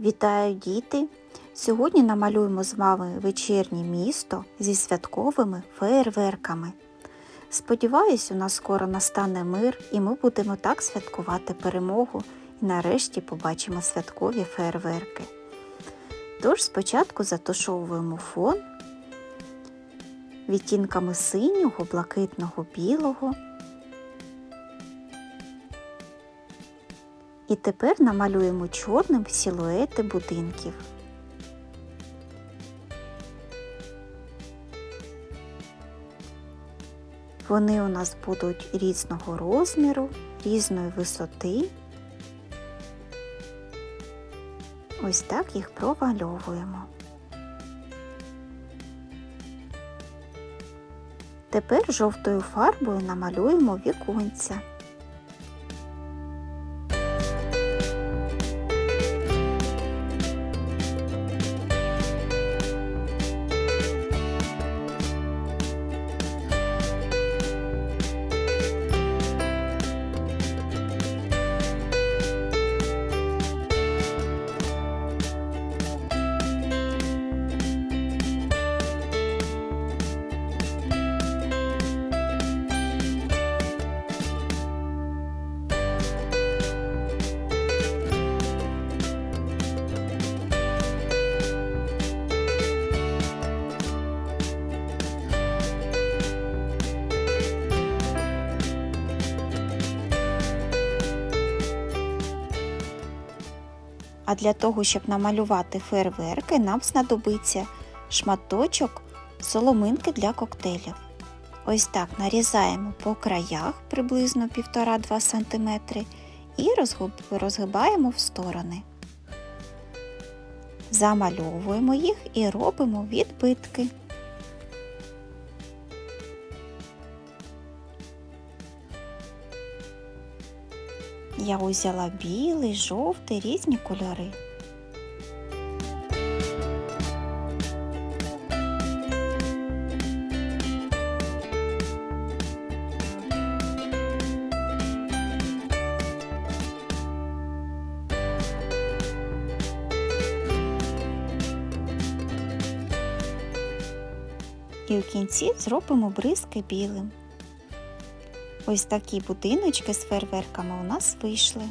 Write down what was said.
Вітаю діти! Сьогодні намалюємо з вами вечірнє місто зі святковими феєрверками. Сподіваюсь, у нас скоро настане мир і ми будемо так святкувати перемогу і нарешті побачимо святкові феєрверки. Тож спочатку затушовуємо фон відтінками синього, блакитного, білого. І тепер намалюємо чорним силуети будинків. Вони у нас будуть різного розміру, різної висоти. Ось так їх провальовуємо. Тепер жовтою фарбою намалюємо віконця. А для того, щоб намалювати фейерверки, нам знадобиться шматочок соломинки для коктейлів. Ось так нарізаємо по краях приблизно 1,5-2 см і розгибаємо в сторони. Замальовуємо їх і робимо відбитки. Я узяла білий, жовтий, різні кольори. І в кінці зробимо бризки білим. Ось такі будиночки з фейерверками у нас вийшли.